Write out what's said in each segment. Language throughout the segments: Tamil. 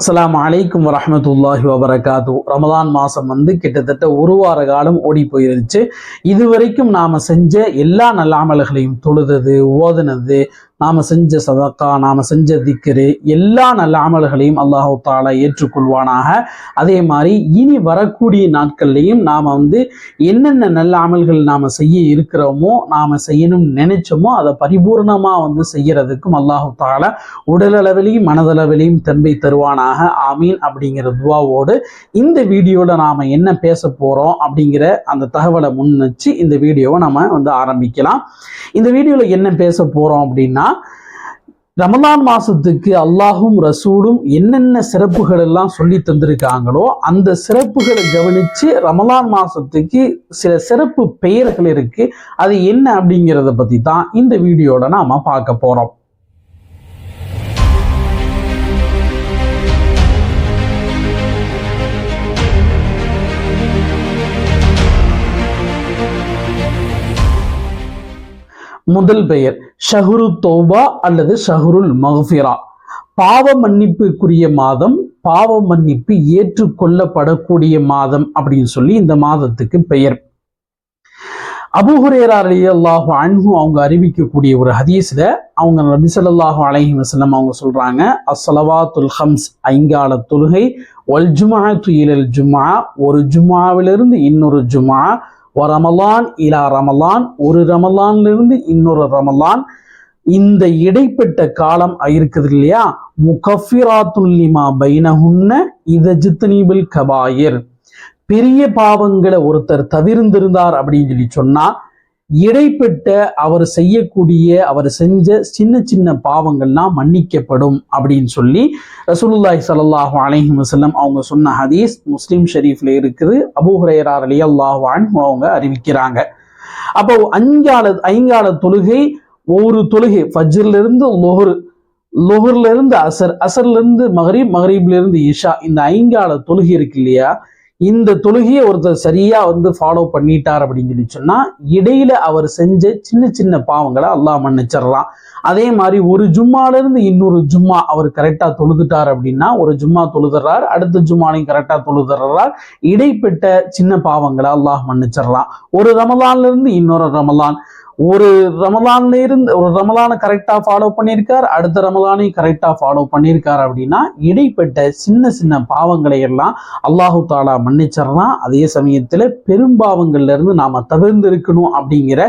அஸ்லாம் அலைக்கும் வரமத்துல்லாஹி வபரகாத்து. ரமதான் மாதம் வந்து கிட்டத்தட்ட ஒரு வார காலம் ஓடி போயிருச்சு இதுவரைக்கும் நாம் செஞ்ச எல்லா நல்ல அமல்களையும் தொழுதது ஓதுனது நாம் செஞ்ச சதக்கா நாம் செஞ்ச திக்கரு எல்லா நல்ல அமல்களையும் அல்லாஹு தாலா ஏற்றுக்கொள்வானாக. அதே மாதிரி இனி வரக்கூடிய நாட்கள்லையும் நாம் வந்து என்னென்ன நல்ல அமல்கள் நாம் செய்ய இருக்கிறோமோ நாம் செய்யணும்னு நினைச்சோமோ அதை பரிபூர்ணமாக வந்து செய்யறதுக்கும் அல்லாஹு தாலா உடலளவிலையும் மனதளவிலையும் தன்மை தருவானாக. ஆமீன். அப்படிங்கிற துவாவோடு இந்த வீடியோவில் நாம் என்ன பேச போகிறோம் அப்படிங்கிற அந்த தகவலை முன் வச்சு இந்த வீடியோவை நம்ம வந்து ஆரம்பிக்கலாம். இந்த வீடியோவில் என்ன பேச போகிறோம் அப்படின்னா ரமலான் மாசத்துக்கு அல்லாஹும் ரசூலும் என்னென்ன சிறப்புகள் எல்லாம் சொல்லி தந்திருக்காங்களோ அந்த சிறப்புகளை கவனிச்சு ரமலான் மாசத்துக்கு சில சிறப்பு பெயர்கள் இருக்கு. அது என்ன அப்படிங்கிறத பத்தி தான் இந்த வீடியோட நாம பார்க்க போறோம். முதல் பெயர் ஷஹுரு தௌபா அல்லது ஷஹுருல் மஹ்ஃபிரா பாவ மன்னிப்புக்குரிய மாதம் பாவ மன்னிப்பு ஏற்றுக்கொள்ளப்படக்கூடிய மாதம் அப்படின்னு சொல்லி இந்த மாதத்துக்கு பெயர். அபுஹுரேரா அலி அல்லாஹு அன்ஹு அவங்க அறிவிக்கக்கூடிய ஒரு ஹதீஸ்ல அவங்க நபி ஸல்லல்லாஹு அலைஹி வஸல்லம் அவங்க சொல்றாங்க அஸ்ஸலவாத்துல் ஹம்ஸ் ஐங்கால தொழுகை ஒல் ஜுமா இலல் ஜுமா ஒரு ஜுமாவிலிருந்து இன்னொரு ஜுமா ரமலான் இலா ரமலான் ஒரு ரமலான்லிருந்து இன்னொரு ரமலான். இந்த இடைப்பட்ட காலம் இருக்குது இல்லையா? முகஃபிராத்துல்லிமா பைனஹுன்ன இத ஜித்தனீபில் கபாயிர். பெரிய பாவங்களை ஒருத்தர் தவிர்ந்திருந்தார் அப்படின்னு சொல்லி சொன்னா இடைப்பட்ட அவர் செய்யக்கூடிய அவர் செஞ்ச சின்ன சின்ன பாவங்கள்லாம் மன்னிக்கப்படும் அப்படின்னு சொல்லி ரசூலுல்லாய் சல்லாஹு அலஹி வசல்லம் அவங்க சொன்ன ஹதீஸ் முஸ்லீம் ஷெரீஃப்ல இருக்குது. அபூ அலி ரலியல்லாஹு அவங்க அறிவிக்கிறாங்க. அப்போ அஞ்சால ஐங்கால தொழுகை ஒவ்வொரு தொழுகை ஃபஜ்ர்ல இருந்து லொஹர் லொஹர்ல இருந்து அசர் அசர்ல இருந்து மகரீப் மகரீப்ல இருந்து இஷா இந்த ஐங்கால தொழுகை இருக்கு இல்லையா? இந்த தொழுகையை ஒருத்தர் சரியா வந்து ஃபாலோ பண்ணிட்டார் அப்படின்னு சொல்லி சொன்னா இடையில அவர் செஞ்ச சின்ன சின்ன பாவங்களை அல்லாஹ் மன்னிச்சிடலாம். அதே மாதிரி ஒரு ஜும்மால இருந்து இன்னொரு ஜும்மா அவர் கரெக்டா தொழுதுட்டார் அப்படின்னா ஒரு ஜும்மா தொழுதுறார் அடுத்த ஜும்மாலையும் கரெக்டா தொழுதுறார். இடைப்பட்ட சின்ன பாவங்களை அல்லாஹ் மன்னிச்சிடலாம். ஒரு ரமலான்ல இருந்து இன்னொரு ரமலான். ஒரு ரமலான்ல இருந்து ஒரு ரமலானை கரெக்டா ஃபாலோ பண்ணியிருக்கார் அடுத்த ரமலானையும் கரெக்டா ஃபாலோ பண்ணியிருக்கார் அப்படின்னா இடைப்பட்ட சின்ன சின்ன பாவங்களை எல்லாம் அல்லாஹு தாலா மன்னிச்சிடறான். அதே சமயத்துல பெரும்பாவங்கள்ல இருந்து நாம தவிர்ந்து இருக்கணும் அப்படிங்கிற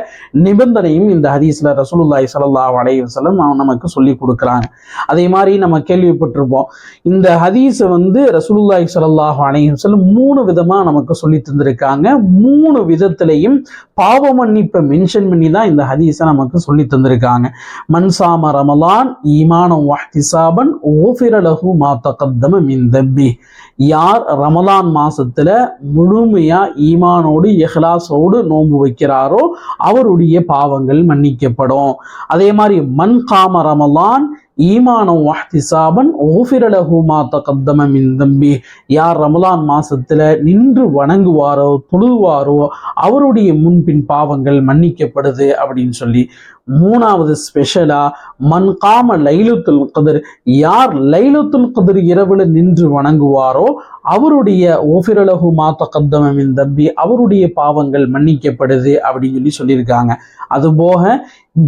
நிபந்தனையும் இந்த ஹதீஸ்ல ரசூலுல்லாய் ஸல்லல்லாஹு அலைஹி வஸல்லம் நமக்கு சொல்லி கொடுக்குறாங்க. அதே மாதிரி நம்ம கேள்விப்பட்டிருப்போம் இந்த ஹதீஸை வந்து ரசூலுல்லாய் ஸல்லல்லாஹு அலைஹி மூணு விதமா நமக்கு சொல்லி தந்திருக்காங்க. மூணு விதத்திலையும் பாவ மன்னிப்பை மென்ஷன் பண்ணி தான் தான் இந்த ஹதீஸை நமக்கு சொல்லி தந்திருக்காங்க. மன்சாம ரமலான் ஈமானம் வாஹ்திசாபன் ஓஃபிரலகு மா தகத்தம மின் தப்பி. யார் ரமலான் மாசத்துல முழுமையா ஈமானோடு இஹ்லாஸோடு நோன்பு வைக்கிறாரோ அவருடைய பாவங்கள் மன்னிக்கப்படும். அதே மாதிரி மன் காம ரமலான் ஈமானம் வஹ்திசாபன் ஓஃபிரலஹு மா தகத்தம தம்பி. யார் ரமலான் மாசத்துல நின்று வணங்குவாரோ தொழுவாரோ அவருடைய முன்பின் பாவங்கள் மன்னிக்கப்படுது அப்படின்னு சொல்லி மூணாவது ஸ்பெஷலா மன்காம லைலுத்துல் கதிர் யார் லைலுத்துல் கதிர் இரவுல நின்று வணங்குவாரோ அவருடைய ஓஃபிரலகு மாத்த கத்தமின் தம்பி அவருடைய பாவங்கள் மன்னிக்கப்படுது அப்படின்னு சொல்லி சொல்லியிருக்காங்க. அதுபோக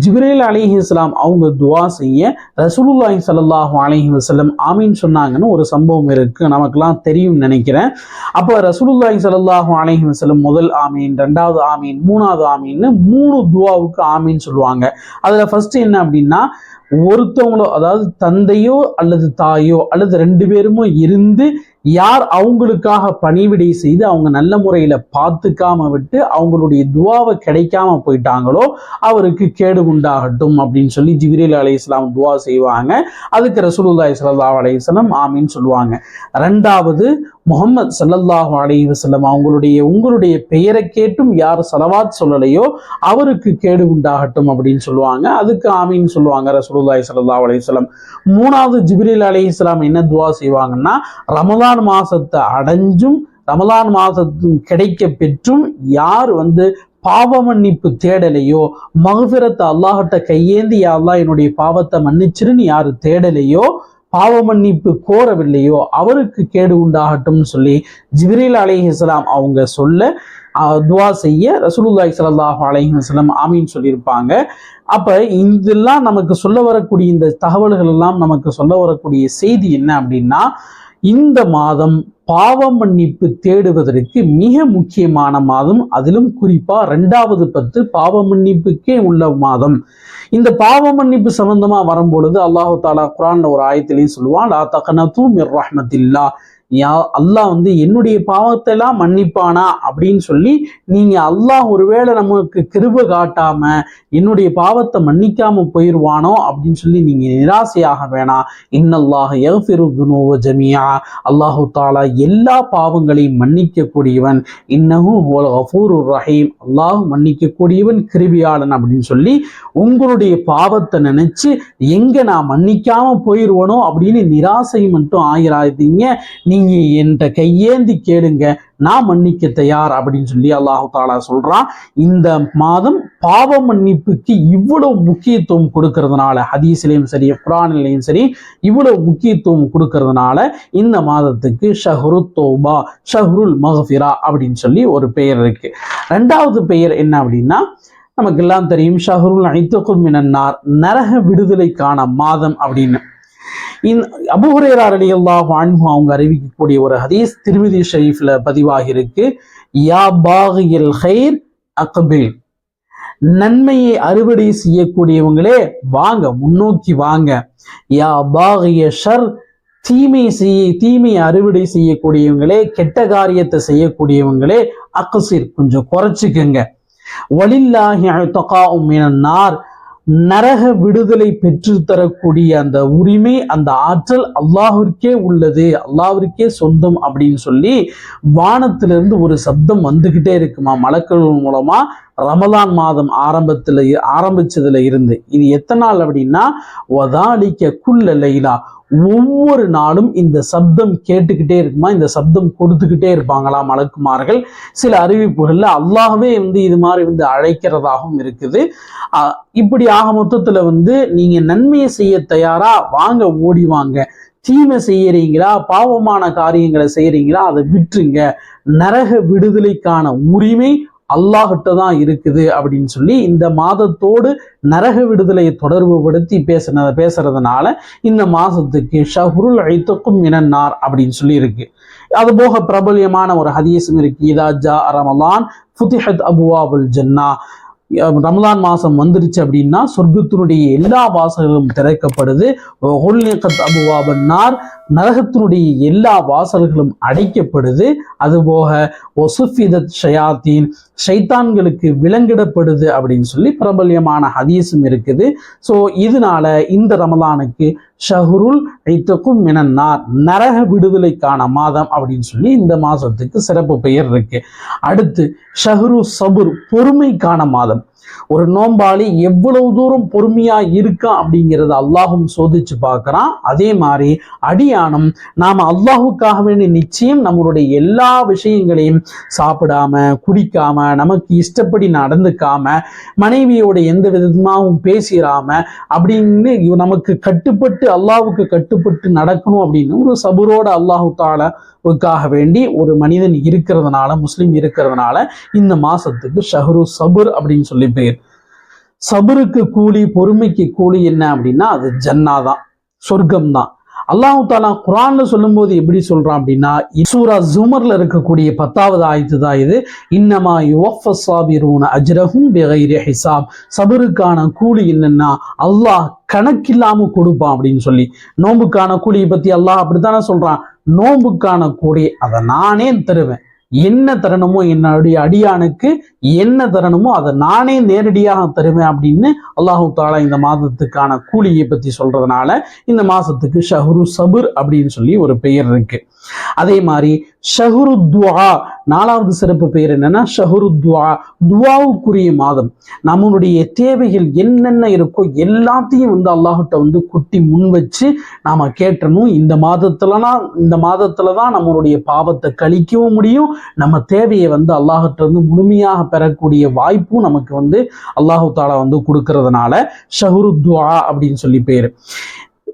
ஜிப்ரேல் அலிஹி இஸ்லாம் அவங்க துவா செய்ய ரசூலுல்லாஹி சல்லாஹூ அலஹி வஸல்லம் ஆமீன் சொன்னாங்கன்னு ஒரு சம்பவம் இருக்கு நமக்கெல்லாம் தெரியும் நினைக்கிறேன். அப்போ ரசூலுல்லாஹி சல்லாஹூ அலஹி வஸல்லம் முதல் ஆமீன் ரெண்டாவது ஆமீன் மூணாவது ஆமீன்னு மூணு துவாவுக்கு ஆமீன் சொல்லுவாங்க. அதுல ஃபஸ்ட்டு என்ன அப்படின்னா ஒருத்தவங்களோ அதாவது தந்தையோ அல்லது தாயோ அல்லது ரெண்டு பேருமோ இருந்து யார் அவங்களுக்காக பணிவிடை செய்து அவங்க நல்ல முறையில பார்த்துக்காம விட்டு அவங்களுடைய துவாவை கிடைக்காம போயிட்டாங்களோ அவருக்கு கேடு உண்டாகட்டும் அப்படின்னு சொல்லி ஜிபிரில் அலி இஸ்லாம் துவா செய்வாங்க. அதுக்கு ரசூலுல்லாஹி சல்லா அலி இஸ்லாம் ஆமீன் சொல்லுவாங்க. ரெண்டாவது முகமது சல்லல்லாஹு அலி வசலம் அவங்களுடைய உங்களுடைய பெயரை கேட்டும் யார் சலவாத் சொல்லலையோ அவருக்கு கேடு உண்டாகட்டும் அப்படின்னு சொல்லுவாங்க. அதுக்கு ஆமீன் சொல்லுவாங்க ரசூல் ஸல்லல்லாஹு சல்லா வஸல்லம் மூணாவது ஜிப்ரில் அலி இஸ்லாம் என்ன துவா செய்வாங்கன்னா ரமலான் மாசத்தை அடைஞ்சும் ரமலான் மாதத்தும் கிடைக்க பெற்றும் யார் வந்து பாவ மன்னிப்பு தேடலையோ மகபிரத்தை அல்லாஹ்கிட்ட கையேந்தி அல்லாஹ் என்னுடைய பாவத்தை மன்னிச்சிருன்னு யாரு தேடலையோ பாவ மன்னிப்பு கோரவில்லையோ அவருக்கு கேடு உண்டாகட்டும்னு சொல்லி ஜிப்ரீல் அலைஹிஸ்ஸலாம் அவங்க சொல்ல துவா செய்ய ரசூலுல்லாய் ஸல்லல்லாஹு அலைஹி வஸல்லம் ஆமீன் சொல்லியிருப்பாங்க. அப்ப இதெல்லாம் நமக்கு சொல்ல வரக்கூடிய இந்த தகவல்கள் எல்லாம் நமக்கு சொல்ல வரக்கூடிய செய்தி என்ன அப்படின்னா இந்த மாதம் பாவ மன்னிப்பு தேடுவதற்கு மிக முக்கியமான மாதம். அதிலும் குறிப்பா ரெண்டாவது பத்து பாவ மன்னிப்புக்கே உள்ள மாதம். இந்த பாவ மன்னிப்பு சம்பந்தமா வரும்பொழுது அல்லாஹு தாலா குரான்ல ஒரு ஆயத்திலையும் சொல்லுவான் லா தகனது ரஹ்மத்தில்லா. அல்லாஹ் வந்து என்னுடைய பாவத்தை எல்லாம் மன்னிப்பானா அப்படின்னு சொல்லி நீங்க அல்லாஹ் ஒருவேளை நமக்கு கிருப காட்டாம என்னுடைய பாவத்தை மன்னிக்காம போயிடுவானோ அப்படின்னு சொல்லி நீங்க நிராசையாக வேணாம். இன்னல்லாஹ் எஃபிருதுனோவ ஜமியா அல்லாஹு தாலா எல்லா பாவங்களையும் மன்னிக்கக்கூடியவன். இன்னமும் ஹுவல் ரஹீம். அல்லாஹ் மன்னிக்கக்கூடியவன் கிருபியாளன் அப்படின்னு சொல்லி உங்களுடைய பாவத்தை நினைச்சு எங்க நான் மன்னிக்காம போயிடுவனோ அப்படின்னு நிராசை மட்டும் ஆயிராதீங்க. நீங்க என்ற கையேந்தி கேளுங்க நான் மன்னிக்க தயார் அப்படின்னு சொல்லி அல்லாஹு தாலா சொல்றான். இந்த மாதம் பாவ மன்னிப்புக்கு இவ்வளவு முக்கியத்துவம் கொடுக்கறதுனால ஹதீஸ்லையும் சரி குரானிலையும் சரி இவ்வளவு முக்கியத்துவம் கொடுக்கறதுனால இந்த மாதத்துக்கு ஷஹ்ரு தோபா ஷஹ்ருல் மஹ்ஃபிரா அப்படின்னு சொல்லி ஒரு பெயர் இருக்கு. ரெண்டாவது பெயர் என்ன அப்படின்னா நமக்கு எல்லாம் தெரியும் ஷஹ்ருல் ஐத்துக்கும் மினன்னார் நரக விடுதலைக்கான மாதம் அப்படின்னு. இந்த அபுஹுரேரா ரலியல்லாஹு அன்ஹு அவங்க அறிவிக்கக்கூடிய ஒரு ஹதீஸ் திருமிதி ஷரீஃப்ல பதிவாகி இருக்கு யா பாகியல் ஹைர் அக்பில். நன்மையை அறுவடை செய்யக்கூடியவங்களே வாங்க முன்னோக்கி வாங்க. யா பாகிய ஷர் தீமை செய்ய தீமையை அறுவடை செய்யக்கூடியவங்களே கெட்ட காரியத்தை செய்யக்கூடியவங்களே அக்கசிர் கொஞ்சம் குறைச்சிக்கங்க. வலில்லாஹி தொகா மினன் நார் நரக விடுதலை பெற்று தரக்கூடிய அந்த உரிமை அந்த ஆற்றல் அல்லாஹிற்கே உள்ளது அல்லாஹிற்கே சொந்தம் அப்படின்னு சொல்லி வானத்திலிருந்து ஒரு சப்தம் வந்துகிட்டே இருக்குமா? மலக்கள் மூலமா ரமலான் மாதம் ஆரம்பத்துல ஆரம்பிச்சதுல இருந்து. இது எத்தனை நாள் அப்படின்னா வதாலிக்க குல்ல லைலா ஒவ்வொரு நாளும் இந்த சப்தம் கேட்டுக்கிட்டே இருக்குமா? இந்த சப்தம் கொடுத்துக்கிட்டே இருப்பாங்களா மலக்குமார்கள்? சில அறிவிப்புகள்ல அல்லாஹ்வே வந்து இது மாதிரி வந்து அழைக்கிறதாகவும் இருக்குது. ஆஹ் இப்படி ஆக மொத்தத்துல வந்து நீங்க நன்மையை செய்ய தயாரா? வாங்க ஓடி வாங்க. தீமை செய்யறீங்களா? பாவமான காரியங்களை செய்யறீங்களா? அதை விட்டுருங்க. நரக விடுதலைக்கான உரிமை அல்லாஹிட்ட தான் இருக்குது அப்படின்னு சொல்லி இந்த மாதத்தோடு நரக விடுதலையை தொடர்புபடுத்தி பேசுன பேசுறதுனால இந்த மாசத்துக்கு ஷஹ்ருல் ஐத்துக்கும் இனன்னார் அப்படின்னு சொல்லி இருக்கு அது போக பிரபல்யமான ஒரு ஹதீஸும் இருக்கு. இதா ஜா ரமலான் ஃபுதிஹத் அபுவாபுல் ஜன்னா. ரமலான் மாசம் வந்துருச்சு அப்படின்னா சொர்க்கத்தினுடைய எல்லா வாசல்களும் திறக்கப்படுது. அபுவாபன்னார். அபுவாபன் நரகத்தினுடைய எல்லா வாசல்களும் அடைக்கப்படுது. அதுபோக ஒசுஃபித ஷயாத்தீன் ஷைத்தான்களுக்கு விலங்கிடப்படுது அப்படின்னு சொல்லி பிரபல்யமான ஹதீஸும் இருக்குது. ஸோ இதனால இந்த ரமலானுக்கு ஷஹ்ருல் ஐத்தக்கும் மினன்னார் நரக விடுதலைக்கான மாதம் அப்படின்னு சொல்லி இந்த மாதத்துக்கு சிறப்பு பெயர் இருக்கு. அடுத்து ஷஹ்ரு சபுர் பொறுமைக்கான மாதம். ஒரு நோம்பாளி எவ்வளவு தூரம் பொறுமையா இருக்கான் அப்படிங்கிறத அல்லாஹும் சோதிச்சு பார்க்கறான். அதே மாதிரி அடியானம் நாம அல்லாஹுக்காக வேண்டிய நிச்சயம் நம்மளுடைய எல்லா விஷயங்களையும் சாப்பிடாம குடிக்காம நமக்கு இஷ்டப்படி நடந்துக்காம மனைவியோட எந்த விதமாகவும் பேசிடாம அப்படின்னு நமக்கு கட்டுப்பட்டு அல்லாஹுக்கு கட்டுப்பட்டு நடக்கணும் அப்படின்னு ஒரு சபுரோட அல்லாஹு வுக்காக வேண்டி ஒரு மனிதன் இருக்கிறதுனால முஸ்லீம் இருக்கிறதுனால இந்த மாசத்துக்கு ஷஹ்ரு சபுர் அப்படின்னு சொல்லி பேர். சபருக்கு கூலி பொறுமைக்கு கூலி என்ன அப்படின்னா அது ஜன்னா தான் சொர்க்கம் தான் அல்லாஹு தாலா குரான்ல சொல்லும்போது எப்படி சொல்றான் அப்படின்னா சூரா ஜுமர்ல இருக்கக்கூடிய பத்தாவது ஆயத்து தான் இது. இன்னமா யுவஃபஸாபிரூன அஜ்ரஹும் பிகைரி ஹிசாப் சபருக்கான கூலி என்னன்னா அல்லாஹ் கணக்கில்லாம கொடுப்பான் அப்படின்னு சொல்லி. நோம்புக்கான கூலியை பத்தி அல்லாஹ் அப்படித்தானே சொல்றான். நோன்பு காணக்கூடிய அதை நானே தருவேன். என்ன தரணுமோ என்னுடைய அடியானுக்கு என்ன தரணுமோ அதை நானே நேரடியாக தருவேன் அப்படின்னு அல்லாஹு தாலா இந்த மாதத்துக்கான கூலியை பத்தி சொல்றதுனால இந்த மாசத்துக்கு ஷஹ்ரு சபுர் அப்படின்னு சொல்லி ஒரு பெயர் இருக்கு. அதே மாதிரி ஷஹ்ரு நாலாவது சிறப்பு பெயர் என்னன்னா ஷஹ்ரு துவாவுக்குரிய மாதம். நம்மளுடைய தேவைகள் என்னென்ன இருக்கோ எல்லாத்தையும் வந்து அல்லாஹிட்ட வந்து குட்டி முன் வச்சு நாம கேட்டணும். இந்த மாதத்துலனா இந்த மாதத்துல தான் நம்மளுடைய பாவத்தை கழிக்கவும் முடியும். நம்ம தேவையை வந்து அல்லாஹிட்ட இருந்து முழுமையாக பெறக்கூடிய வாய்ப்பும் நமக்கு வந்து அல்லாஹு தாலா வந்து கொடுக்கறதுனால ஷஹ்ரு அப்படின்னு சொல்லி பேர்.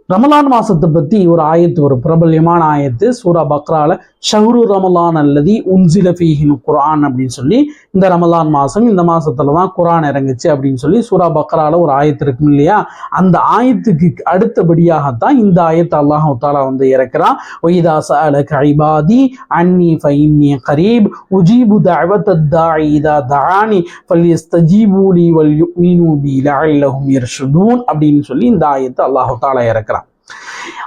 ரமலான் மாசத்தை பத்தி ஒரு ஆயத்து ஒரு பிரபல்யமான ஆயத்து சூரா பக்ரால ஷஹ்ரு ரமலான் அல்லது உன்சில ஃபீஹின் அப்படின்னு சொல்லி இந்த ரமலான் மாசம் இந்த மாசத்துல தான் குரான் இறங்குச்சு அப்படின்னு சொல்லி சூரா பக்ரால ஒரு ஆயத்து இருக்கும் இல்லையா? அந்த ஆயத்துக்கு அடுத்தபடியாகத்தான் இந்த ஆயத்து அல்லாஹு தாலா வந்து இறக்குறான். ஒய்தா சால கைபாதி அன்னி ஃபைன்னி கரீப் உஜீபு தஅவத தானி இதா தஆனி ஃபல்யஸ்தஜீபு லி வல் யுமினு பி லஅல்லஹும் யர்ஷுதூன் அப்படின்னு சொல்லி இந்த ஆயத்து அல்லாஹு தாலா இறக்குறான்.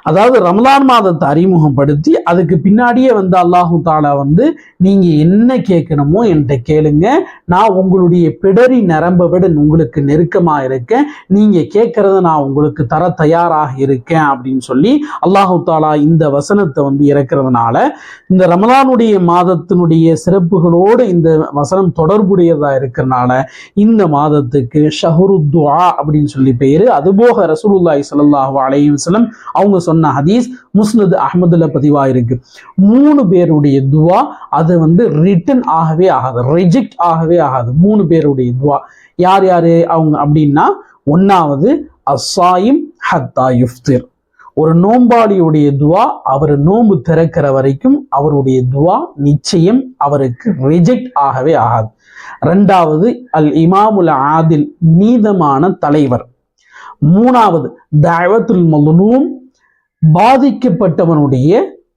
அதாவது ரமலான் மாதத்தை அறிமுகப்படுத்தி அதுக்கு பின்னாடியே வந்து அல்லாஹு தாலா வந்து நீங்க என்ன கேட்கணுமோ என்கிட்ட கேளுங்க. நான் உங்களுடைய பிடரி நரம்பை விட உங்களுக்கு நெருக்கமா இருக்கேன். நீங்க கேட்கறத நான் உங்களுக்கு தர தயாராக இருக்கேன் அப்படின்னு சொல்லி அல்லாஹு தாலா இந்த வசனத்தை வந்து இறக்குறதுனால இந்த ரமலானுடைய மாதத்தினுடைய சிறப்புகளோடு இந்த வசனம் தொடர்புடையதா இருக்கிறனால இந்த மாதத்துக்கு ஷஹருத்துவா அப்படின்னு சொல்லி பேரு. அதுபோக ரசூலுல்லாய் ஸல்லல்லாஹு அலையம் வஸல்லம் அவங்க சொன்ன ஹதீஸ் முஸ்னது அஹமதுல பதிவா இருக்கு மூணு பேருடைய துவா அது வந்து ரிட்டன் ஆகவே ஆகாது ரிஜெக்ட் ஆகவே ஆகாது. மூணு பேருடைய துவா. யார் யாரு அவங்க அப்படின்னா ஒன்னாவது அசாயிம் ஹத்தா யுஃப்திர். ஒரு நோம்பாளியுடைய துவா அவர் நோம்பு திறக்கிற வரைக்கும் அவருடைய துவா நிச்சயம் அவருக்கு ரிஜெக்ட் ஆகவே ஆகாது. ரெண்டாவது அல் இமாமுல் ஆதில் நீதமான தலைவர். மூணாவது தஅவத்துல் மல்லும் பாதிக்கப்பட்டவனுடைய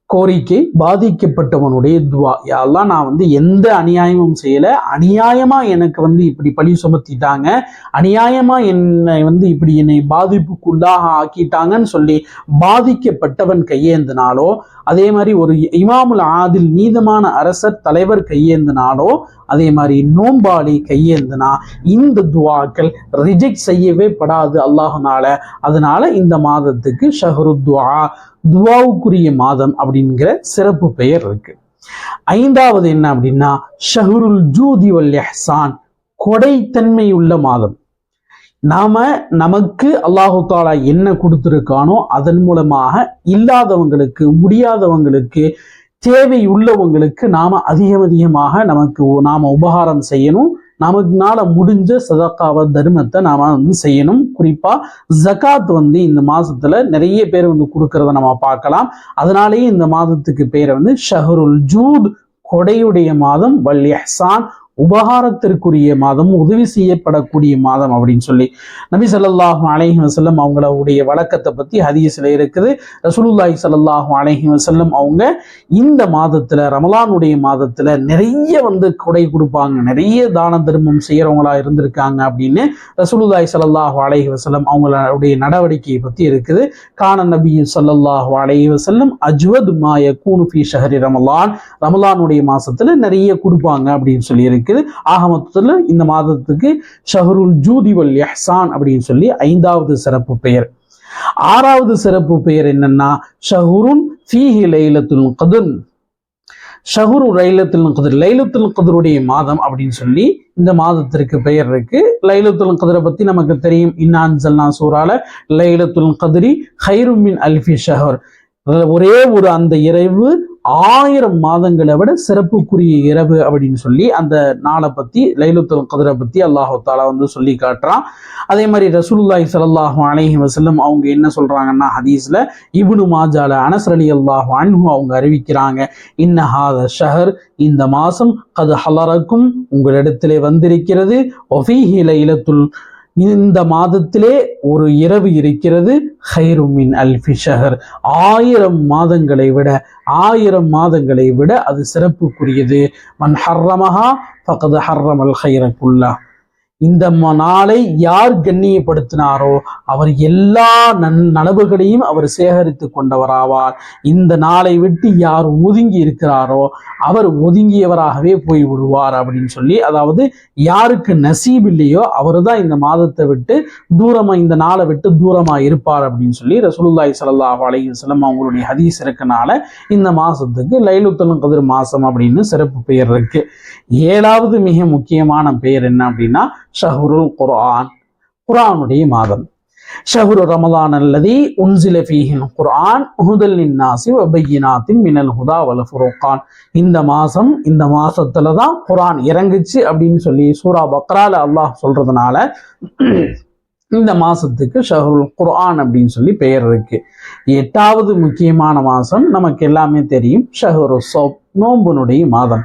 கோரிக்கை பாதிக்கப்பட்டவனுடைய துவா. யாரெல்லாம் நான் வந்து எந்த அநியாயமும் செய்யலை அநியாயமா எனக்கு வந்து இப்படி பழி சுமத்திட்டாங்க அநியாயமா என்னை வந்து இப்படி என்னை பாதிப்புக்குள்ளாக ஆக்கிட்டாங்கன்னு சொல்லி பாதிக்கப்பட்டவன் கையேந்தினாலோ அதே மாதிரி ஒரு இமாமுல் ஆதில் நீதமான அரசர் தலைவர் கையேந்தினாலோ அதே மாதிரி நோம்பாளி கையேந்தினா இந்த துவாக்கள் ரிஜெக்ட் செய்யவே படாது அல்லாஹனால. அதனால இந்த மாதத்துக்கு ஷஹரு துவா துவாவுக்குரிய மாதம் அப்படிங்கிற சிறப்பு பெயர் இருக்கு. ஐந்தாவது என்ன அப்படின்னா ஷஹருல் ஜூதி வல் எஹ்சான் கொடைத்தன்மை உள்ள மாதம். நாம நமக்கு அல்லாஹு தாலா என்ன கொடுத்துருக்கானோ அதன் மூலமாக இல்லாதவங்களுக்கு முடியாதவங்களுக்கு தேவை உள்ளவங்களுக்கு நாம அதிகம் அதிகமாக நமக்கு நாம உபகாரம் செய்யணும். நமக்குனால முடிஞ்ச சதக்காவ தர்மத்தை நாம வந்து செய்யணும். குறிப்பா ஜகாத் வந்து இந்த மாசத்துல நிறைய பேர் வந்து கொடுக்கறத நம்ம பார்க்கலாம். அதனாலேயே இந்த மாதத்துக்கு பேரை வந்து ஷஹருல் ஜூத் கொடையுடைய மாதம் வல் எஹ்சான் உபகாரத்திற்குரிய மாதம் உதவி செய்யப்படக்கூடிய மாதம் அப்படின்னு சொல்லி நபி ஸல்லல்லாஹு அலஹி வசல்லம் அவங்களுடைய வழக்கத்தை பத்தி ஹதீஸ்ல இருக்குது. ரசூலுல்லாஹி ஸல்லல்லாஹு அலஹி வசல்லம் அவங்க இந்த மாதத்துல ரமலானுடைய மாதத்துல நிறைய வந்து கொடை கொடுப்பாங்க. நிறைய தான தர்மம் செய்யறவங்களா இருந்திருக்காங்க அப்படின்னு ரசூலுல்லாஹி ஸல்லல்லாஹு அலஹி வசல்லம் அவங்களுடைய நடவடிக்கையை பத்தி இருக்குது. கான நபி ஸல்லல்லாஹு அலஹி வசல்லம் அஜ்வத் மாய யகூனு ஷஹரி ரமலான் ரமலானுடைய மாசத்துல நிறைய கொடுப்பாங்க அப்படின்னு சொல்லி இருக்குது. ஆக மொத்தத்தில் இந்த மாதத்துக்கு ஷஹருல் ஜூதி வல் எஹ்சான் அப்படின்னு சொல்லி ஐந்தாவது சிறப்பு பெயர். ஆறாவது சிறப்பு பெயர் என்னன்னா ஷஹுருன் ஃபீஹி லைலத்துல் கதுன் ஷஹுரு லைலத்துல் கதிர் லைலத்துல் கதருடைய மாதம் அப்படின்னு சொல்லி இந்த மாதத்திற்கு பெயர் இருக்கு. லைலத்துல் கதிரை பத்தி நமக்கு தெரியும். இன்னான்சல்னா சூறால லைலத்துல் கதிரி ஹைருமின் அல்ஃபி ஷஹர். ஒரே ஒரு அந்த இரவு ஆயிரம் மாதங்களை விட சிறப்புக்குரிய இரவு அப்படின்னு சொல்லி அந்த நாளை பத்தி லைலுத்துல் கதிரை பத்தி அல்லாஹு தாலா வந்து சொல்லி காட்டுறான். அதே மாதிரி ரசூலுல்லாஹி ஸல்லல்லாஹு அலஹி வசல்லம் அவங்க என்ன சொல்றாங்கன்னா ஹதீஸ்ல இபுனு மாஜால அனஸ் அலி அல்லாஹு அன்ஹு அவங்க அறிவிக்கிறாங்க இன்ன ஹாத ஷஹர் இந்த மாசம் கது ஹலரக்கும் உங்களிடத்திலே வந்திருக்கிறது ஒஃபீஹி லைலத்துல் இந்த மாதத்திலே ஒரு இரவு இருக்கிறது ஹைருமின் அல்ஃபி ஷஹர். ஆயிரம் மாதங்களை விட ஆயிரம் மாதங்களை விட அது சிறப்புக்குரியது. மன் ஹர்ரமஹா ஃபகது ஹர்ரமல் ஹைரக்குல்லா இந்த நாளை யார் கண்ணியப்படுத்தினாரோ அவர் எல்லா நன் நனவுகளையும் அவர் சேகரித்து கொண்டவராவார். இந்த நாளை விட்டு யார் ஒதுங்கி இருக்கிறாரோ அவர் ஒதுங்கியவராகவே போய் விடுவார் அப்படின்னு சொல்லி அதாவது யாருக்கு நசீப் இல்லையோ அவர் தான் இந்த மாதத்தை விட்டு தூரமா இந்த நாளை விட்டு தூரமா இருப்பார் அப்படின்னு சொல்லி ரசூலுல்லாய் சல்லாஹ் அலைஹி அவங்களுடைய ஹதீஸ் இருக்கனால இந்த மாசத்துக்கு லைலுத்தலும் கதிர் மாசம் அப்படின்னு சிறப்பு பெயர் இருக்கு. ஏழாவது மிக முக்கியமான பெயர் என்ன அப்படின்னா ஷஹ்ருல் குர்ஆன். குர்ஆனுடைய மாதம். ஷஹுரு ரமலான் அல்லதி உன்சில ஃபீஹின் குர்ஆன் ஹுதல் லின்னாசி வபையினாத்தின் மினல் ஹுதா வல ஃபுருகான். இந்த மாசம் இந்த மாசத்துல தான் குர்ஆன் இறங்குச்சு அப்படின்னு சொல்லி சூரா பக்ரால அல்லாஹ் சொல்றதுனால இந்த மாசத்துக்கு ஷஹருல் குர்ஆன் அப்படின்னு சொல்லி பெயர் இருக்கு. எட்டாவது முக்கியமான மாசம் நமக்கு எல்லாமே தெரியும் ஷஹரு சோப் நோம்புனுடைய மாதம்.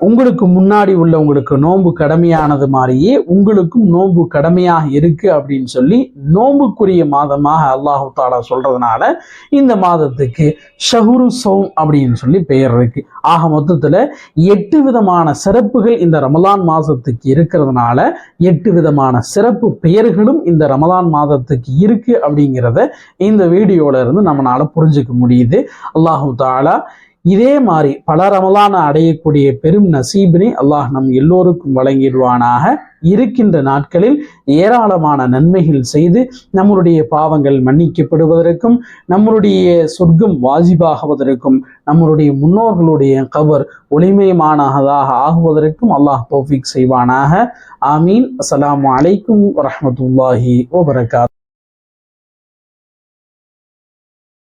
உங்களுக்கு முன்னாடி உள்ளவங்களுக்கு நோன்பு கடமையானது மாதிரியே உங்களுக்கும் நோன்பு கடமையாக இருக்கு அப்படின்னு சொல்லி நோன்புக்குரிய மாதமாக அல்லாஹு தாலா சொல்றதுனால இந்த மாதத்துக்கு ஷஹுரு சௌம் அப்படின்னு சொல்லி பெயர் இருக்கு. ஆக மொத்தத்துல எட்டு விதமான சிறப்புகள் இந்த ரமலான் மாதத்துக்கு இருக்கிறதுனால எட்டு விதமான சிறப்பு பெயர்களும் இந்த ரமலான் மாதத்துக்கு இருக்கு அப்படிங்கிறத இந்த வீடியோல இருந்து நம்மளால புரிஞ்சுக்க முடியுது. அல்லாஹு தாலா இதே மாதிரி பல ரமலான அடையக்கூடிய பெரும் நசீபினை அல்லாஹ் நம் எல்லோருக்கும் வழங்கிடுவானாக. இருக்கின்ற நாட்களில் ஏராளமான நன்மைகள் செய்து நம்மளுடைய பாவங்கள் மன்னிக்கப்படுவதற்கும் நம்மளுடைய சொர்க்கம் வாஜிபாகுவதற்கும் நம்மளுடைய முன்னோர்களுடைய கவர் ஒளிமயமானதாக ஆகுவதற்கும் அல்லாஹ் தோஃபிக் செய்வானாக. ஆமீன். அஸ்லாம் அலைக்கும் வரமத்துல்லாஹி வபரகாத்.